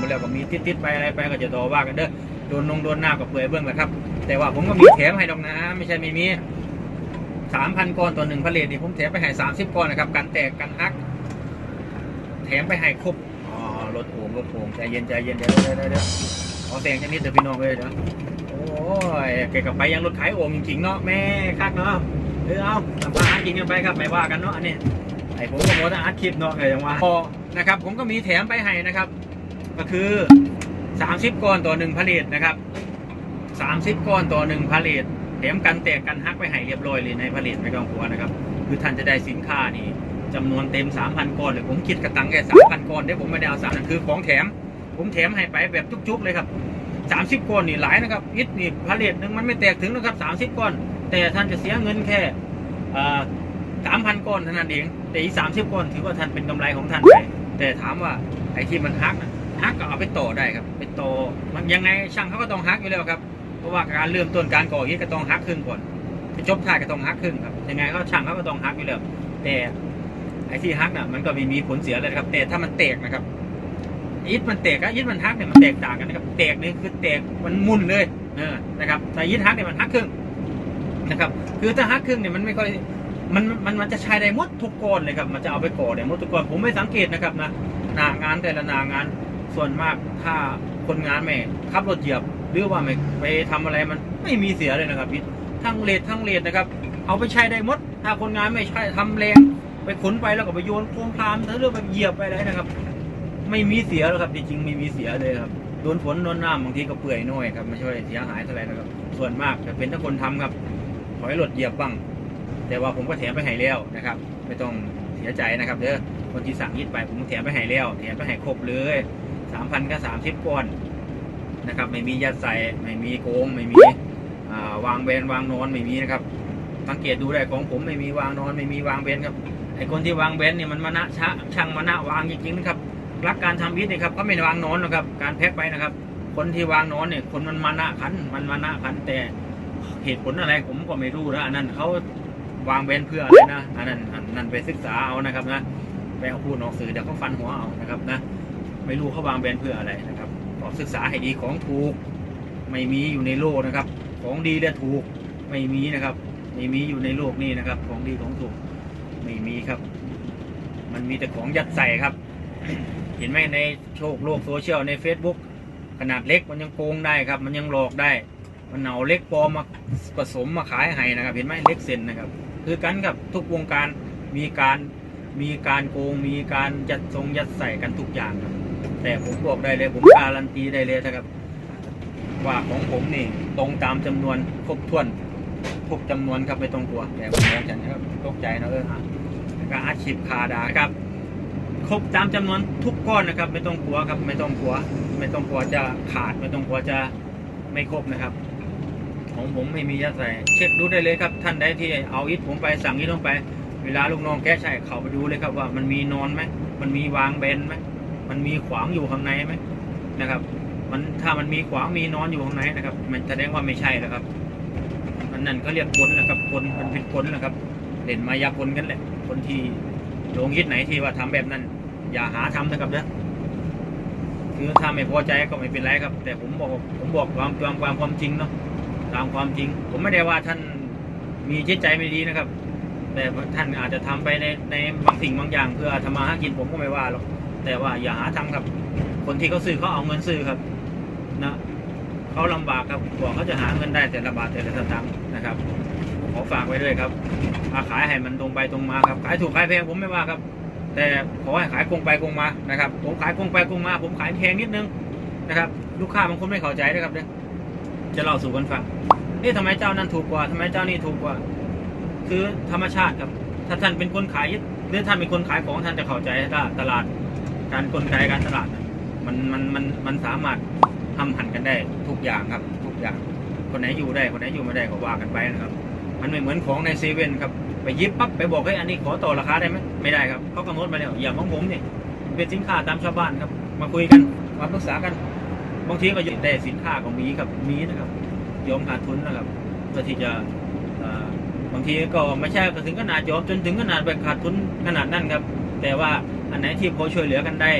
มาแล้วก็มีติดๆไปอะไรไปก็จะต่อว่ากันเด้อโดนนงโดนหน้ากับเปื่อยเบื้องแหละครับ แต่ว่าผมก็มีแถมให้ดอกนะ ไม่ใช่ไม่มีสามพันก้อนต่อหนึ่งพาเลนี่ผมแถมไปให้สามสิบก้อนนะครับกันแตกกันฮัก แถมไปให้ครบอ๋อรถโอ่งรถโอ่งใจเย็นใจเย็นเดี๋ยวเดี๋ยวเดี๋ยวเดี๋ยวขอแซงจะนิดเดี๋ยวพี่น้องเลยเดี๋ยวโอ้ยเกี่ยวกับไปยังรถขายโอ่งจริงๆเนาะแม่คักเนาะเออเอาสัมภาษณ์จริงกันไปครับไม่ว่ากันเนาะอันนี้ไอผมก็โมดอาร์ตคลิปเนาะเลยยังว่าพอนะครับ ผมก็มีแถมไปให้นะครับ ก็คือ 30 ก้อนต่อหนึ่งผลิตนะครับ 30 ก้อนต่อหนึ่งผลิตแถมกันแตกกันฮักไปให้เรียบร้อยเลยในผลิตไม่ต้องกลัวนะครับ คือท่านจะได้สินค้านี่จำนวนเต็ม 3,000 ก้อนเลยผมคิดกระตังแค่3,000 ก้อนเดี๋ยวผมไม่ได้เอาสามนั่นคือของแถม ผมแถมให้ไปแบบจุกๆเลยครับ 30 ก้อนนี่หลายนะครับอิฐนี่ผลิตหนึ่งมันไม่แตกถึงนะครับ 30 ก้อน แต่ท่านจะเสียเงินแค่สามพันก้อนเท่านั้นเองแต่อีก30ก้อนถือว่าท่านเป็นกำไรของท่านไปแต่ถามว่าไอ้ที่มันฮักนะ ฮักก็เอาไปต่อได้ครับไปต่อมันยังไงช่างเขาก็ต้องฮักอยู่แล้วครับ เพราะว่าการเริ่มต้นการก่ออิฐก็ต้องฮักครึ่งก่อนจะจบท้ายก็ต้องฮักครึ่งครับยังไงเขาช่างเขาก็ต้องฮักอยู่แล้วแต่ไอ้ที่ฮักน่ะมันก็มีมีผลเสียเลยครับ แต่ถ้ามันแตกนะครับอิฐมันแตกกับอิฐมันฮักเนี่ยมันแตกต่างกันนะครับแตกนี่คือแตกมันมุนเลยเออนะครับแต่อิฐฮักเนี่ยมันฮักครึ่งนะครับคือถ้าฮักครึ่งเนี่ยมันไม่ค่อยมันมันมันจะใช้ได้หมดทุกก้อนเลยครับ มันจะเอาไปก่อได้หมดทุกก้อนผมไม่สังเกตนะครับนะหนางานแต่ละหนางาน ส่วนมากถ้าคนงานไม่ขับรถเหยียบ หรือว่าไม่ไปทำอะไรมันไม่มีเสียเลยนะครับพี่ทั้งเลททั้งเลทนะครับ เอาไปใช้ได้หมด ถ้าคนงานไม่ใช่ทำแรงไปขนไปแล้วก็ไปโยนโครงคลามถ้าเรื่องไปเหยียบไปอะไรนะครับ ไม่มีเสียหรอกครับจริงๆไม่มีเสียเลยครับโดนฝนโดนน้ำบางทีก็เปื่อยน่อยครับไม่ใช่ว่าเสียหายเท่าไหร่นะครับ ส่วนมากจะเป็นถ้าคนทำครับถอยรถเหยียบบ้าง แต่ว่าผมก็แถมไปให้แล้วนะครับ ไม่ต้องเสียใจนะครับเด้อคนที่สั่งยิดไปผมแถมไปให้แล้วแถมไปให้ครบเลย สามพันก็สามสิบก้อนนะครับ ไม่มียัดใส่ไม่มีโกงไม่มีวางแบนวางนอนไม่มีนะครับ สังเกตดูได้ของผมไม่มีวางนอนไม่มีวางเบนครับไอคนที่วางเบนเนี่ยมันมานะชะช่างมานะวางจริงๆนะครับรักการทำวิทย์นะครับเขาไม่วางนอนนะครับ การแพ็คไปนะครับ คนที่วางนอนเนี่ยคนมันมานะขันมันมานะขันแต่เหตุผลอะไรผมก็ไม่รู้นะอันนั้นเขาวางเบนเพื่ออะไรนะอันนั้นอันนั้นไปศึกษาเอานะครับนะไปเอาพูดออกสื่อเดี๋ยวเขาฟันหัวเอานะครับนะ ไม่รู้เขาวางเบรนด์เพื่ออะไรนะครับก็ศึกษาให้ดีของถูก ไม่มีอยู่ในโลกนะครับ ของดีและถูกไม่มีนะครับ ไม่มีอยู่ในโลกนี้นะครับ ของดีของถูกไม่มีครับ มันมีแต่ของยัดใส่ครับ เห็นไหมในโชคโลกโซเชียลใน Facebook ขนาดเล็กมันยังโกงได้ครับ มันยังหลอกได้มันเอาเล็กปลอมมาผสมมาขายให้นะครับ เห็นไหมเล็กเซนนะครับ คือกันกับทุกวงการมีการมีการโกงมีการยัดทรงยัดใส่กันทุกอย่างครับ แต่ผมบอกได้เลยผมการันตีได้เลยนะครับ ว่าของผมนี่ตรงตามจำนวนครบถ้วนทุกจำนวนครับไม่ต้องกลัวแต่ผมมองฉันนะครับตกใจนะเออฮะแล้วก็อาชีพคาดาครับครบตามจำนวนทุกก้อนนะครับ ไม่ต้องกลัวครับ ไม่ต้องกลัว ไม่ต้องกลัวจะขาด ไม่ต้องกลัวจะไม่ครบนะครับ ของผมไม่มียัดใส่เช็คดูได้เลยครับ ท่านใดที่เอาอิฐผมไปสั่งอิฐลงไป เวลาลูกน้องแก้ใช่เขาไปดูเลยครับว่ามันมีนอนไหมมันมีวางเบนไหม มันมีขวางอยู่ข้างในไหมนะครับ มันถ้ามันมีขวางมีนอนอยู่ข้างในนะครับ มันแสดงว่าไม่ใช่แล้วครับ มันนั่นเขาเรียกกลนะครับกลมันเป็นกลนะครับเล่นมายากลกันแหละ คนที่โรงยิดไหนที่ว่าทำแบบนั้น อย่าหาทำนะครับเด้อคือถ้าไม่พอใจก็ไม่เป็นไรครับ แต่ผมบอกผมบอกความความความความจริงเนาะตามความจริง ผมไม่ได้ว่าท่านมีจิตใจไม่ดีนะครับ แต่ท่านอาจจะทำไปในในบางสิ่งบางอย่าง เพื่อทำมาหากินผมก็ไม่ว่าหรอก แต่ว่าอย่าหาทำครับ คนที่เขาซื้อเขาเอาเงินซื้อครับนะเขาลำบากครับกว่าเขาจะหาเงินได้แต่ละบาทแต่ละสตางค์นะครับ ขอฝากไว้ด้วยครับอาขายให้มันตรงไปตรงมาครับ ขายถูกขายแพงผมไม่ว่าครับ แต่ขอให้ขายคงไปคงมานะครับ ผมขายคงไปคงมา ผมขายแพงนิดนึงนะครับ ลูกค้าบางคนไม่เข้าใจนะครับเนี่ยจะเล่าสู่กันฟังเอ๊ะทำไมเจ้านั้นถูกกว่าทำไมเจ้านี่ถูกกว่า คือธรรมชาติครับ ถ้าท่านเป็นคนขายหรือท่านเป็นคนขายของท่านจะเข้าใจว่าตลาด การกลไกการตลาดมันมันมันมันสามารถทำหันกันได้ทุกอย่างครับ ทุกอย่าง คนไหนอยู่ได้คนไหนอยู่ไม่ได้ก็ว่ากันไปนะครับ มันไม่เหมือนของในเซเว่นครับไปยิบปั๊บไปบอกให้ยอันนี้ขอต่อราคาได้ไหมไม่ได้ครับเขากำหนดมาแล้วอย่างของผมเนี่ยเป็นสินค้าตามชาวบ้านครับ มาคุยกันมาปรึกษากันบางทีก็ยู่ได้สินค้าของมีครับมีนะครับยอมขาดทุนนะครับเพื่อที่จะบางทีก็ไม่ใช่ถึงขนาดยอมจนถึงขนาดไปขาดทุนขนาดนั้นครับ แต่ว่า อันไหนที่พอช่วยเหลือกันได้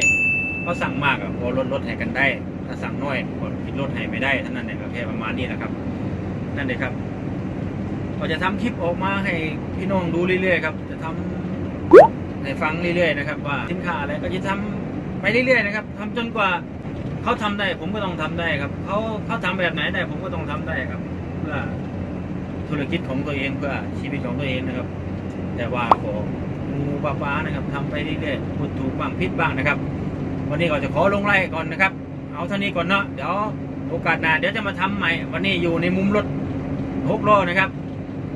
เขาสั่งมากอะพอลดลดให้กันได้ ถ้าสั่งน้อยก็คิดลดให้ไม่ได้ท่านั้นเองครับแค่ประมาณนี้แหละครับ นั่นเลยครับก็จะทำคลิปออกมาให้พี่น้องดูเรื่อยๆครับ จะทำให้ฟังเรื่อยๆนะครับ ว่าสินค้าอะไรก็จะทำไปเรื่อยๆนะครับทำจนกว่าเขาทำได้ ผมก็ต้องทำได้ครับเขาเขาทำแบบไหนได้ผมก็ต้องทำได้ครับ เพื่อธุรกิจของตัวเองเพื่อชีวิตของตัวเองนะครับ แต่ว่าขอ งูปลาปลานะครับทำไปเรื่อยๆพูดถูกบ้างผิดบ้างนะครับ วันนี้ก็จะขอลงไล่ก่อนนะครับ เอาเท่านี้ก่อนเนาะเดี๋ยวโอกาสหน้าเดี๋ยวจะมาทำใหม่ วันนี้อยู่ในมุมรถหกล้อนะครับ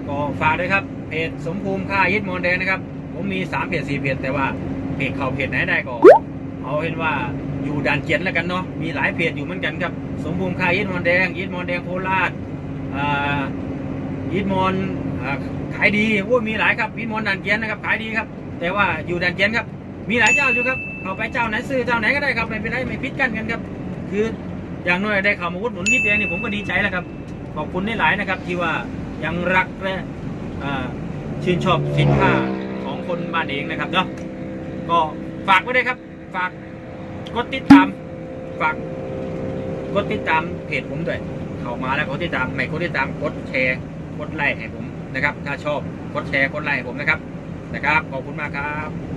ก็ฝากด้วยครับเพจสมภูมิค่ายึดมอนแดงนะครับ ผมมีสามเพจสี่เพจแต่ว่าเพจเขาเพจไหนได้ก็เอาเป็นว่าอยู่ด่านเกียนแล้วกันเนาะมีหลายเพจอยู่เหมือนกันครับ สมภูมิค่ายึดมอนแดงยึดมอนแดงโคราชอ่า ยึดมอนขายดีโอ้มีหลายครับยึดมอนด่านเกียนนะครับขายดีครับ แต่ว่าอยู่ด่านเกียนครับ มีหลายเจ้าอยู่ครับเข้าไปเจ้าไหนซื้อเจ้าไหนก็ได้ครับไม่เป็นไรไม่พิดกันกันครับ คืออย่างน้อยได้ข้าวมาอุดหนุนนิดเดียวนี่ผมก็ดีใจแล้วครับขอบคุณได้หลายนะครับ ที่ว่ายังรักและชื่นชอบสินค้าของคนบ้านเองนะครับเนาะก็ฝากไว้ด้วยครับ ฝากกดติดตามฝากกดติดตามเพจผมด้วยเข้ามาแล้วกดติดตามไม่กดติดตามกดแชร์ กดไลค์ให้ผมนะครับ ถ้าชอบกดแชร์กดไลค์ให้ผมนะครับนะครับขอบคุณมากครับ